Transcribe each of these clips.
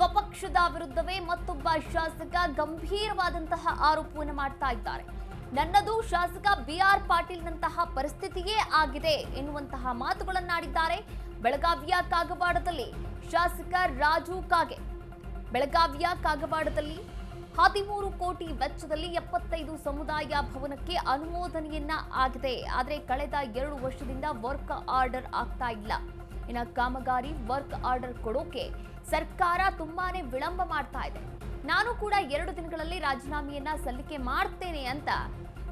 ಸ್ವಪಕ್ಷದ ವಿರುದ್ಧವೇ ಮತ್ತೊಬ್ಬ ಶಾಸಕ ಗಂಭೀರವಾದಂತಹ ಆರೋಪವನ್ನು ಮಾಡ್ತಾ ಇದ್ದಾರೆ. ನನ್ನದು ಶಾಸಕ ಬಿ ಆರ್ ಪಾಟೀಲ್ನಂತಹ ಪರಿಸ್ಥಿತಿಯೇ ಆಗಿದೆ ಎನ್ನುವಂತಹ ಮಾತುಗಳನ್ನಾಡಿದ್ದಾರೆ ಬೆಳಗಾವಿಯ ಕಾಗವಾಡದಲ್ಲಿ ಶಾಸಕ ರಾಜು ಕಾಗೆ. ಬೆಳಗಾವಿಯ ಕಾಗವಾಡದಲ್ಲಿ ಹದಿಮೂರು ಕೋಟಿ ವೆಚ್ಚದಲ್ಲಿ ಎಪ್ಪತ್ತೈದು ಸಮುದಾಯ ಭವನಕ್ಕೆ ಅನುಮೋದನೆಯನ್ನ ಆಗಿದೆ. ಆದರೆ ಕಳೆದ ಎರಡು ವರ್ಷದಿಂದ ವರ್ಕ್ ಆರ್ಡರ್ ಆಗ್ತಾ ಇಲ್ಲ. ಇನ್ನು ಕಾಮಗಾರಿ ವರ್ಕ್ ಆರ್ಡರ್ ಕೊಡೋಕೆ ಸರ್ಕಾರ ತುಂಬಾನೇ ವಿಳಂಬ ಮಾಡ್ತಾ ಇದೆ. ನಾನು ಕೂಡ ಎರಡು ದಿನಗಳಲ್ಲಿ ರಾಜೀನಾಮೆಯನ್ನ ಸಲ್ಲಿಕೆ ಮಾಡ್ತೇನೆ ಅಂತ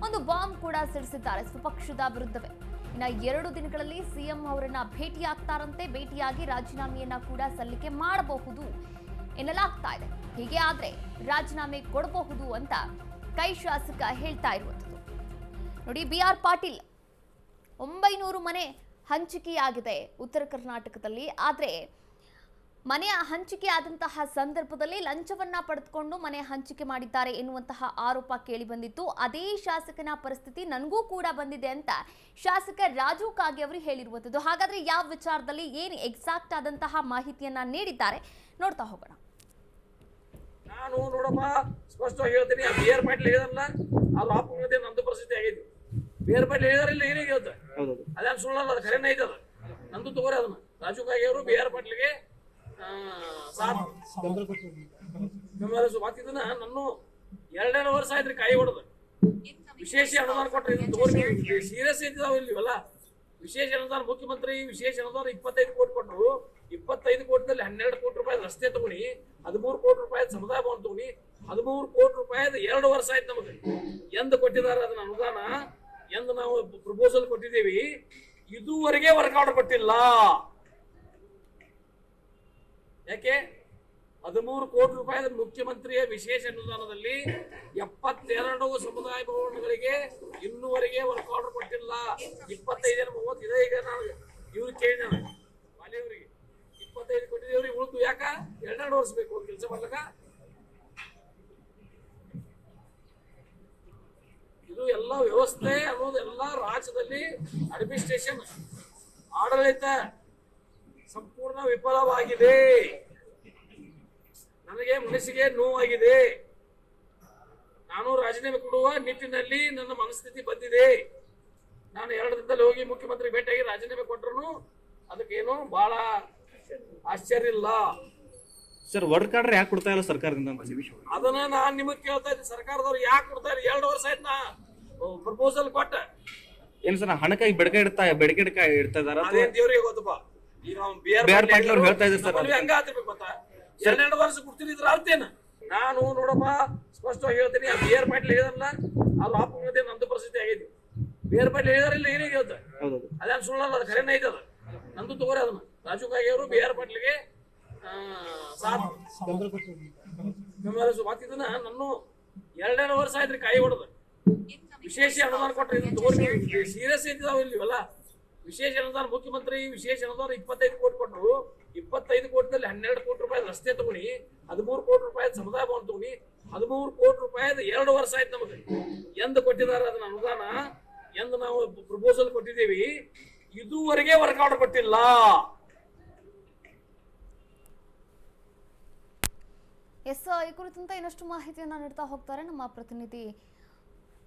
ಒಂದು ಬಾಂಬ್ ಕೂಡ ಸಿಡಿಸಿದ್ದಾರೆ ಸ್ವಪಕ್ಷದ ವಿರುದ್ಧವೇ. ಇನ್ನ ಎರಡು ದಿನಗಳಲ್ಲಿ ಸಿಎಂ ಅವರನ್ನ ಭೇಟಿಯಾಗ್ತಾರಂತೆ, ಭೇಟಿಯಾಗಿ ರಾಜೀನಾಮೆಯನ್ನ ಕೂಡ ಸಲ್ಲಿಕೆ ಮಾಡಬಹುದು ಎನ್ನಲಾಗ್ತಾ ಇದೆ. ಹೀಗೆ ಆದ್ರೆ ರಾಜೀನಾಮೆ ಕೊಡಬಹುದು ಅಂತ ಕೈ ಶಾಸಕ ಹೇಳ್ತಾ ಇರುವಂಥದ್ದು. ನೋಡಿ ಬಿ ಆರ್ ಪಾಟೀಲ್ ಒಂಬೈನೂರು ಮನೆ ಹಂಚಿಕೆಯಾಗಿದೆ ಉತ್ತರ ಕರ್ನಾಟಕದಲ್ಲಿ. ಆದರೆ ಮನೆಯ ಹಂಚಿಕೆ ಆದಂತಹ ಸಂದರ್ಭದಲ್ಲಿ ಲಂಚವನ್ನ ಪಡೆದುಕೊಂಡು ಮನೆ ಹಂಚಿಕೆ ಮಾಡಿದ್ದಾರೆ ಎನ್ನುವಂತಹ ಆರೋಪ ಕೇಳಿ ಬಂದಿತ್ತು. ಅದೇ ಶಾಸಕನ ಪರಿಸ್ಥಿತಿ ನನಗೂ ಕೂಡ ಬಂದಿದೆ ಅಂತ ಶಾಸಕ ರಾಜು ಕಾಗೆ ಅವರು ಹೇಳಿರುವಂಥದ್ದು ಹಾಗಾದ್ರೆ ಯಾವ ವಿಚಾರದಲ್ಲಿ ಏನು ಎಕ್ಸಾಕ್ಟ್ ಆದಂತಹ ಮಾಹಿತಿಯನ್ನ ನೀಡಿದ್ದಾರೆ ನೋಡ್ತಾ ಹೋಗೋಣ. ನಾನು ನೋಡಪ್ಪ ಸ್ಪಷ್ಟವಾಗಿ ಹೇಳ್ತೀನಿ. ಆ ಬಿ ಆರ್ ಪಾಟೀಲ್ ಹೇಳಿದ್ರಲ್ಲ ಅದು ಆಪುಂಗತೆ ನಂದು ಪರಿಸ್ಥಿತಿ ಆಗೈತಿ ಬಿ ಪಾಟ್ಲಿ ಹೇಳಿದಾರಿಲ್ಲ ಏನೇ ಹೇಳ್ತಾರೆ? ಅದೇನು ಸುಳ್ಳಲ್ಲ ಅದು ಖರೇನೇ ಐತೆ ಅದು ನಂದು ತಗೋರಿ ಅದನ್ನ. ರಾಜು ಕಾಗೆ ಅವರು ಬಿ ಆರ್ ಪಾಟೀಲ್ಗೆ ಮಾತಿದ್ದನ್ನ ನಾನು ಎರಡೆರಡು ವರ್ಷ ಆಯ್ತ್ರಿ ಕಾಯಿ ಹೊಡೆದು. ವಿಶೇಷ ಅನುದಾನ ಕೊಟ್ರಿ ಸೀರಿಯಸ್ ಇದ್ದಾವ ಇಲ್ವಲ್ಲ ವಿಶೇಷ ಅನುದಾನ, ಮುಖ್ಯಮಂತ್ರಿ ವಿಶೇಷ ಅನುದಾನ ಇಪ್ಪತ್ತೈದು ಕೋಟಿ ಕೊಟ್ಟರು ಇಪ್ಪತ್ತೈದು ಕೋಟಿನಲ್ಲಿ ಹನ್ನೆರಡು ಕೋಟಿ ರೂಪಾಯಿ ರಸ್ತೆ ತಗೊಳ್ಳಿ ಹದಿಮೂರು ಕೋಟಿ ರೂಪಾಯಿ ಸಮುದಾಯ ಭವನ ತಗೊಳ್ಳಿ ಹದಿಮೂರು ಕೋಟಿ ರೂಪಾಯಿ ಎರಡು ವರ್ಷ ಆಯ್ತು ನಮಗೆ. ಎಂದು ಕೊಟ್ಟಿದ್ದಾರೆ ಅದನ್ನ ಅನುದಾನ, ಎಂದು ನಾವು ಪ್ರಪೋಸಲ್ ಕೊಟ್ಟಿದ್ದೀವಿ. ಇದುವರೆಗೆ ವರ್ಕೌಟ್ ಕೊಟ್ಟಿಲ್ಲ. ಯಾಕೆ? ಹದಿಮೂರು ಕೋಟಿ ರೂಪಾಯಿ ಮುಖ್ಯಮಂತ್ರಿಯ ವಿಶೇಷ ಅನುದಾನದಲ್ಲಿ ಎಪ್ಪತ್ತೆರಡು ಸಮುದಾಯ ಭವನಗಳಿಗೆ ಇನ್ನೂವರೆಗೆ ವರ್ಕ್ ಆರ್ಡರ್ ಕೊಟ್ಟಿಲ್ಲ. ಇಪ್ಪತ್ತೈದು ಮೂವತ್ತು ಇದೆ ಈಗ ನಾನು ಇವ್ರು ಕೇಳಿದ ಮಾಲಿಯವರಿಗೆ ಇಪ್ಪತ್ತೈದು ಕೊಟ್ಟಿದ್ದೇವ್ರಿ ಉಳಿದು ಯಾಕ? ಎರಡೆರಡು ವರ್ಷ ಬೇಕು ಕೆಲಸ ಮಾಡ್ಲಕ ಇದು ಎಲ್ಲ ವ್ಯವಸ್ಥೆ ಅನ್ನೋದು ಎಲ್ಲ ರಾಜ್ಯದಲ್ಲಿ ಅಡ್ಮಿನಿಸ್ಟ್ರೇಷನ್ ಆಡಳಿತ ಸಂಪೂರ್ಣ ವಿಫಲವಾಗಿದೆ. ನನಗೆ ಮನಸ್ಸಿಗೆ ನೋವಾಗಿದೆ. ನಾನು ರಾಜೀನಾಮೆ ಕೊಡುವ ನಿಟ್ಟಿನಲ್ಲಿ ನನ್ನ ಮನಸ್ಥಿತಿ ಬಂದಿದೆ. ನಾನು ಎರಡು ದಿನದಲ್ಲಿ ಹೋಗಿ ಮುಖ್ಯಮಂತ್ರಿ ಭೇಟಿಯಾಗಿ ರಾಜೀನಾಮೆ ಕೊಟ್ಟರು ಅದಕ್ಕೇನು ಬಹಳ ಆಶ್ಚರ್ಯ ಇಲ್ಲ. ಸರ್ ವರ್ಡ್ ಯಾಕೆ ಕೊಡ್ತಾ ಇಲ್ಲ ಸರ್ಕಾರದಿಂದ ಅದನ್ನ ನಾನು ನಿಮಗೆ ಕೇಳ್ತಾ ಇದ್ದೀನಿ. ಸರ್ಕಾರದವ್ರು ಯಾಕೆ ಕೊಡ್ತಾರೆ ಎರಡು ವರ್ಷ ಆಯ್ತು ನಾ ಪ್ರಪೋಸಲ್ ಕೊಟ್ಟ. ಏನ್ ಸರ್ ಹಣಕ್ಕಾಗಿ ಬೆಡಕೆ ಇಡ್ತಾ ಬೆಡಕೆ ಇಡ್ತಾ ಇದಾರೆ ಅದೇನ್ ದೇವ್ರಿಗೆ ಗೊತ್ತಪ್ಪ. ಈಗ ಬಿ ಆರ್ ಪಾಟೀಲ್ ಅವ್ರು ಹೇಳ್ತಾ ಇದ್ದಾರೆ ಸರ್ ನಮ್ಮಲ್ಲಿ ಹಂಗ ಆತಿರ್ಬೇಕು ಅಂತ ಎರಡೆರಡು ವರ್ಷ ಕೊಡ್ತಿದ್ರ ಅರ್ಥೇನ ನಾನು ನೋಡಪ್ಪ ಸ್ಪಷ್ಟವಾಗಿ ಹೇಳ್ತೀನಿ ಆ ಬಿ ಆರ್ ಪಾಟೀಲ್ ಹೇಳಿದ್ರಲ್ಲ ಅದು ಆಪುಂಗತೆ ನಂದು ಪರಿಸ್ಥಿತಿ ಆಗೈತಿ ಬಿ ಆರ್ ಪಾಟೀಲ್ ಹೇಳಿದಾರಿಲ್ಲ ಏನೇ ಹೇಳ್ತಾರೆ ಹೌದೌದು. ಅದೇನು ಸುಳ್ಳಲ್ಲ ಅದು ಖರೇನೇ ಐತೆ ಅದು. ನಂದು ತಗೋರಿ ಅದನ್ನ. ರಾಜು ಕಾಗೆ ಅವರು ಬಿ ಆರ್ ಪಾಟೀಲ್ಗೆ ಮಾತಿದ್ದನ್ನ ನನ್ನ ಎರಡೆರಡು ವರ್ಷ ಆಯ್ತ್ರಿ ಕಾಯಿ ಹೊಡೆದ. ವಿಶೇಷ ಅನುದಾನ ಕೊಟ್ರಿ ಇದನ್ನ ತಗೋರಿ ಸೀರಿಯಸ್ ಇದ್ದಾವ ಇಲ್ವಲ್ಲ ವಿಶೇಷ ಅನುದಾನ, ಮುಖ್ಯಮಂತ್ರಿ ವಿಶೇಷ ಅನುದಾನ ಇಪ್ಪತ್ತೈದು ಕೋಟಿ ಕೊಟ್ಟರು ಇಪ್ಪತ್ತೈದು ಕೋಟಿದಲ್ಲಿ ಹನ್ನೆರಡು ಕೋಟಿ ರೂಪಾಯಿ ರಸ್ತೆ ತಗೊಳ್ಳಿ ಹದಿಮೂರು ಕೋಟಿ ರೂಪಾಯಿ ಸಮುದಾಯ ಭವನ ತಗೊಳ್ಳಿ ಹದಿಮೂರು ಕೋಟಿ ರೂಪಾಯಿ ಎರಡು ವರ್ಷ ಆಯ್ತು ನಮಗೆ. ಎಂದು ಕೊಟ್ಟಿದ್ದಾರೆ ಅದನ್ನ ಅನುದಾನ, ಎಂದು ನಾವು ಪ್ರಪೋಸಲ್ ಕೊಟ್ಟಿದ್ದೀವಿ. ಇದುವರೆಗೆ ವರ್ಕೌಟ್ ಕೊಟ್ಟಿಲ್ಲ. ಎಸ್ ಈ ಕುರಿತಂತೆ ಇನ್ನಷ್ಟು ಮಾಹಿತಿಯನ್ನ ನೀಡ್ತಾ ಹೋಗ್ತಾರೆ ನಮ್ಮ ಪ್ರತಿನಿಧಿ.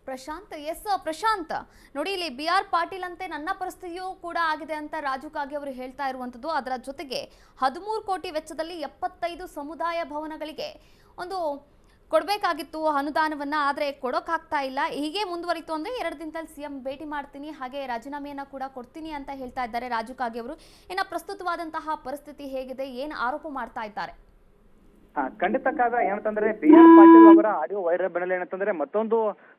ಪ್ರಶಾಂತ್, ಎಸ್, ಪ್ರಶಾಂತ್. ನೋಡಿ, ಇಲ್ಲಿ ಬಿ ಆರ್ ಪಾಟೀಲ್ ಅಂತೆ ನನ್ನ ಪರಿಸ್ಥಿತಿಯೂ ಕೂಡ ಆಗಿದೆ ಅಂತ ರಾಜು ಕಾಗೆ ಅವರು ಹೇಳ್ತಾ ಇರುವಂಥದ್ದು. ಅದರ ಜೊತೆಗೆ ಹದಿಮೂರು ಕೋಟಿ ವೆಚ್ಚದಲ್ಲಿ ಎಪ್ಪತ್ತೈದು ಸಮುದಾಯ ಭವನಗಳಿಗೆ ಒಂದು ಕೊಡಬೇಕಾಗಿತ್ತು ಅನುದಾನವನ್ನ, ಆದರೆ ಕೊಡೋಕ್ಕಾಗ್ತಾ ಇಲ್ಲ. ಹೀಗೆ ಮುಂದುವರಿತು ಅಂದರೆ ಎರಡು ದಿನದಲ್ಲಿ ಸಿ ಎಂ ಭೇಟಿ ಮಾಡ್ತೀನಿ, ಹಾಗೆ ರಾಜೀನಾಮೆಯನ್ನು ಕೂಡ ಕೊಡ್ತೀನಿ ಅಂತ ಹೇಳ್ತಾ ಇದ್ದಾರೆ ರಾಜು ಕಾಗೆ ಅವರು. ಇನ್ನು ಪ್ರಸ್ತುತವಾದಂತಹ ಪರಿಸ್ಥಿತಿ ಹೇಗಿದೆ? ಏನು ಆರೋಪ ಮಾಡ್ತಾ ಇದ್ದಾರೆ? ಖಂಡಿತ ಕಾದ ಏನಂತಂದ್ರೆ ಬಿ ಆರ್ ಪಾಟೀಲ್ ಅವರ ಆಡಿಯೋ ವೈರಲ್ ಬೆನ್ನಲ್ಲೇ ಏನಂತಂದ್ರೆ ಮತ್ತೊಂದು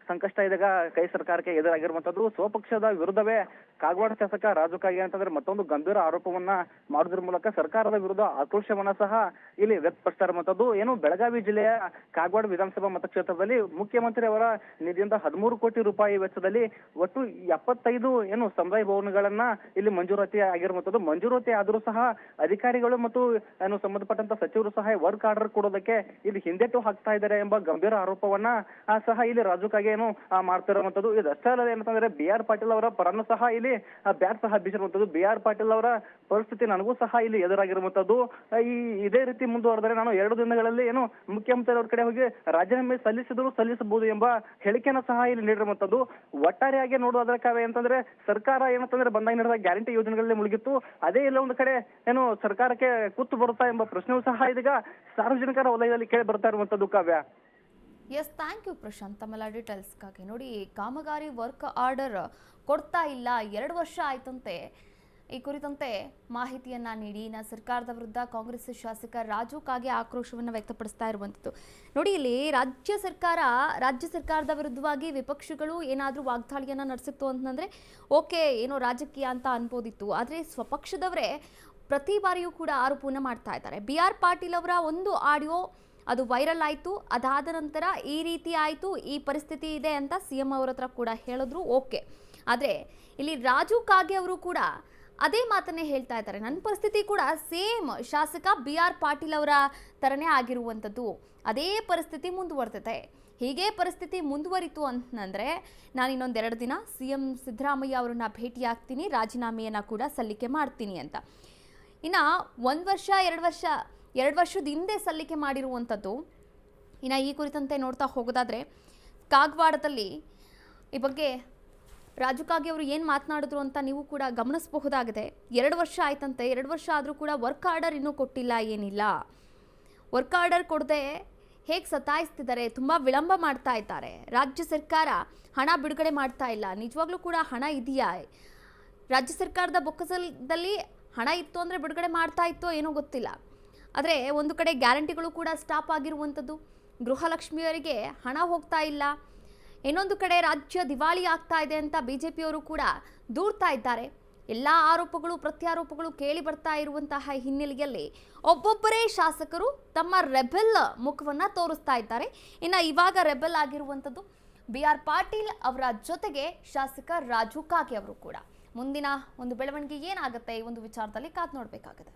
ಸಂಕಷ್ಟ ಇದಾಗ ಕೈ ಸರ್ಕಾರಕ್ಕೆ ಎದುರಾಗಿರುವಂತದ್ದು ಸ್ವಪಕ್ಷದ ವಿರುದ್ಧವೇ ಕಾಗವಾಡ ಶಾಸಕ ರಾಜು ಕಾಗೆ ಅಂತಂದ್ರೆ ಮತ್ತೊಂದು ಗಂಭೀರ ಆರೋಪವನ್ನ ಮಾಡುದ್ರ ಮೂಲಕ ಸರ್ಕಾರದ ವಿರುದ್ಧ ಆಕ್ರೋಶವನ್ನ ಸಹ ಇಲ್ಲಿ ವ್ಯಕ್ತಪಡಿಸ್ತಾ ಇರುವಂತದ್ದು ಏನು ಬೆಳಗಾವಿ ಜಿಲ್ಲೆಯ ಕಾಗವಾಡ ವಿಧಾನಸಭಾ ಮತಕ್ಷೇತ್ರದಲ್ಲಿ ಮುಖ್ಯಮಂತ್ರಿ ಅವರ ನಿಧಿಯಿಂದ ಹದಿಮೂರು ಕೋಟಿ ರೂಪಾಯಿ ವೆಚ್ಚದಲ್ಲಿ ಒಟ್ಟು ಎಪ್ಪತ್ತೈದು ಏನು ಸಮುದಾಯ ಭವನಗಳನ್ನ ಇಲ್ಲಿ ಮಂಜೂರಾತಿ ಆಗಿರುವಂತದ್ದು. ಮಂಜೂರಾತಿ ಆದರೂ ಸಹ ಅಧಿಕಾರಿಗಳು ಮತ್ತು ಏನು ಸಂಬಂಧಪಟ್ಟಂತ ಸಚಿವರು ಸಹ ವರ್ಕ್ ಆರ್ಡರ್ ಕೊಡೋದಕ್ಕೆ ಇಲ್ಲಿ ಹಿಂದೆಟ್ಟು ಹಾಕ್ತಾ ಇದ್ದಾರೆ ಎಂಬ ಗಂಭೀರ ಆರೋಪವನ್ನ ಸಹ ಇಲ್ಲಿ ರಾಜು ಕಾಗೆ ಆ, ಮಾಡ್ತಿರುವಂತದ್ದು ಇದಷ್ಟೇ ಅಲ್ಲದೆ ಏನಂತಂದ್ರೆ ಬಿ ಆರ್ ಪಾಟೀಲ್ ಅವರ ಪರನ್ನು ಸಹ ಇಲ್ಲಿ ಬ್ಯಾಟ್ ಸಹ ಬೀಸಿರುವಂತದ್ದು. ಬಿ ಆರ್ ಪಾಟೀಲ್ ಅವರ ಪರಿಸ್ಥಿತಿ ನನಗೂ ಸಹ ಇಲ್ಲಿ ಎದುರಾಗಿರುವಂತದ್ದು. ಈ ಇದೇ ರೀತಿ ಮುಂದುವರೆದರೆ ನಾನು ಎರಡು ದಿನಗಳಲ್ಲಿ ಏನು ಮುಖ್ಯಮಂತ್ರಿ ಅವರ ಕಡೆ ಹೋಗಿ ರಾಜೀನಾಮೆ ಸಲ್ಲಿಸಿದ್ರು ಸಲ್ಲಿಸಬಹುದು ಎಂಬ ಹೇಳಿಕೆಯನ್ನು ಸಹ ಇಲ್ಲಿ ನೀಡಿರುವಂತದ್ದು. ಒಟ್ಟಾರೆಯಾಗಿ ನೋಡೋದ್ರ ಕಾವ್ಯ ಅಂತಂದ್ರೆ ಸರ್ಕಾರ ಏನಂತಂದ್ರೆ ಬಂದಾಗ ನಡೆದ ಗ್ಯಾರಂಟಿ ಯೋಜನೆಗಳಲ್ಲಿ ಮುಳುಗಿತ್ತು. ಅದೇ ಇಲ್ಲ ಒಂದು ಕಡೆ ಏನು ಸರ್ಕಾರಕ್ಕೆ ಕುತ್ತು ಬರುತ್ತಾ ಎಂಬ ಪ್ರಶ್ನೆಯೂ ಸಹ ಇದೀಗ ಸಾರ್ವಜನಿಕರ ವಲಯದಲ್ಲಿ ಕೇಳಿ ಬರ್ತಾ ಇರುವಂತದ್ದು Kavya. Yes thank you Prashanth ತಮ್ಮೆಲ್ಲ ಡೀಟೇಲ್ಸ್ಗಾಗಿ ನೋಡಿ, ಕಾಮಗಾರಿ ವರ್ಕ್ ಆರ್ಡರ್ ಕೊಡ್ತಾ ಇಲ್ಲ. ಎರಡು ವರ್ಷ ಆಯ್ತಂತೆ. ಈ ಕುರಿತಂತೆ ಮಾಹಿತಿಯನ್ನ ನೀಡಿ ನ ಸರ್ಕಾರದ ವಿರುದ್ಧ ಕಾಂಗ್ರೆಸ್ ಶಾಸಕ ರಾಜು ಕಾಗೆ ಆಕ್ರೋಶವನ್ನು ವ್ಯಕ್ತಪಡಿಸ್ತಾ ಇರುವಂಥದ್ದು. ನೋಡಿ, ಇಲ್ಲಿ ರಾಜ್ಯ ಸರ್ಕಾರ, ರಾಜ್ಯ ಸರ್ಕಾರದ ವಿರುದ್ಧವಾಗಿ ವಿಪಕ್ಷಗಳು ಏನಾದರೂ ವಾಗ್ದಾಳಿಯನ್ನು ನಡೆಸಿತ್ತು ಅಂತಂದರೆ, ಓಕೆ, ಏನೋ ರಾಜಕೀಯ ಅಂತ ಅನ್ಬೋದಿತ್ತು. ಆದರೆ ಸ್ವಪಕ್ಷದವರೇ ಪ್ರತಿ ಬಾರಿಯೂ ಕೂಡ ಆರೋಪವನ್ನು ಮಾಡ್ತಾ ಇದ್ದಾರೆ. ಬಿ ಆರ್ ಪಾಟೀಲ್ ಅವರ ಒಂದು ಆಡಿಯೋ ಅದು ವೈರಲ್ ಆಯಿತು, ಅದಾದ ನಂತರ ಈ ರೀತಿ ಆಯಿತು, ಈ ಪರಿಸ್ಥಿತಿ ಇದೆ ಅಂತ ಸಿ ಎಂ ಅವ್ರ ಹತ್ರ ಕೂಡ ಹೇಳಿದ್ರು ಓಕೆ ಆದರೆ ಇಲ್ಲಿ ರಾಜು ಕಾಗೆ ಅವರು ಕೂಡ ಅದೇ ಮಾತನ್ನೇ ಹೇಳ್ತಾ ಇದ್ದಾರೆ. ನನ್ನ ಪರಿಸ್ಥಿತಿ ಕೂಡ ಸೇಮ್ ಶಾಸಕ ಬಿ ಆರ್ ಪಾಟೀಲ್ ಅವರ ಥರನೇ ಆಗಿರುವಂಥದ್ದು. ಅದೇ ಪರಿಸ್ಥಿತಿ ಮುಂದುವರೆದಿದೆ ಹೀಗೆ ಪರಿಸ್ಥಿತಿ ಮುಂದುವರಿತು ಅಂತಂದರೆ ನಾನು ಇನ್ನೊಂದೆರಡು ದಿನ ಸಿ ಎಂ ಸಿದ್ದರಾಮಯ್ಯ ಅವರನ್ನ ಭೇಟಿಯಾಗ್ತೀನಿ, ರಾಜೀನಾಮೆಯನ್ನು ಕೂಡ ಸಲ್ಲಿಕೆ ಮಾಡ್ತೀನಿ ಅಂತ. ಇನ್ನು ಒಂದು ವರ್ಷ, ಎರಡು ವರ್ಷ ಎರಡು ವರ್ಷದ ಹಿಂದೆ ಸಲ್ಲಿಕೆ ಮಾಡಿರುವಂಥದ್ದು. ಇನ್ನು ಈ ಕುರಿತಂತೆ ನೋಡ್ತಾ ಹೋಗೋದಾದರೆ, ಕಾಗವಾಡದಲ್ಲಿ ಈ ಬಗ್ಗೆ ರಾಜು ಕಾಗೆ ಅವರು ಏನು ಮಾತನಾಡಿದ್ರು ಅಂತ ನೀವು ಕೂಡ ಗಮನಿಸಬಹುದಾಗಿದೆ. ಎರಡು ವರ್ಷ ಆಯ್ತಂತೆ, ಎರಡು ವರ್ಷ ಆದರೂ ಕೂಡ ವರ್ಕ್ ಆರ್ಡರ್ ಇನ್ನೂ ಕೊಟ್ಟಿಲ್ಲ, ಏನಿಲ್ಲ. ವರ್ಕ್ ಆರ್ಡರ್ ಕೊಡದೆ ಹೇಗೆ ಸತಾಯಿಸ್ತಿದ್ದಾರೆ, ತುಂಬ ವಿಳಂಬ ಮಾಡ್ತಾ ಇದ್ದಾರೆ. ರಾಜ್ಯ ಸರ್ಕಾರ ಹಣ ಬಿಡುಗಡೆ ಮಾಡ್ತಾ ಇಲ್ಲ. ನಿಜವಾಗ್ಲೂ ಕೂಡ ಹಣ ಇದೆಯಾ? ರಾಜ್ಯ ಸರ್ಕಾರದ ಬೊಕ್ಕಸದಲ್ಲಿ ಹಣ ಇತ್ತು ಅಂದರೆ ಬಿಡುಗಡೆ ಮಾಡ್ತಾ ಇತ್ತೋ ಏನೋ ಗೊತ್ತಿಲ್ಲ. ಆದರೆ ಒಂದು ಕಡೆ ಗ್ಯಾರಂಟಿಗಳು ಕೂಡ ಸ್ಟಾಪ್ ಆಗಿರುವಂಥದ್ದು. ಗೃಹಲಕ್ಷ್ಮಿಯವರಿಗೆ ಹಣ ಹೋಗ್ತಾ ಇಲ್ಲ. ಇನ್ನೊಂದು ಕಡೆ ರಾಜ್ಯ ದಿವಾಳಿ ಆಗ್ತಾ ಇದೆ ಅಂತ ಬಿ ಜೆ ಪಿಯವರು ಕೂಡ ದೂರ್ತಾ ಇದ್ದಾರೆ. ಎಲ್ಲ ಆರೋಪಗಳು, ಪ್ರತ್ಯಾರೋಪಗಳು ಕೇಳಿ ಬರ್ತಾ ಇರುವಂತಹ ಹಿನ್ನೆಲೆಯಲ್ಲಿ ಒಬ್ಬೊಬ್ಬರೇ ಶಾಸಕರು ತಮ್ಮ ರೆಬೆಲ್ ಮುಖವನ್ನು ತೋರಿಸ್ತಾ ಇದ್ದಾರೆ. ಇನ್ನು ಇವಾಗ ರೆಬೆಲ್ ಆಗಿರುವಂಥದ್ದು ಬಿ ಆರ್ ಪಾಟೀಲ್ ಅವರ ಜೊತೆಗೆ ಶಾಸಕ ರಾಜು ಕಾಗೆ ಅವರು ಕೂಡ. ಮುಂದಿನ ಒಂದು ಬೆಳವಣಿಗೆ ಏನಾಗುತ್ತೆ ಈ ಒಂದು ವಿಚಾರದಲ್ಲಿ ಕಾದು ನೋಡಬೇಕಾಗಿದೆ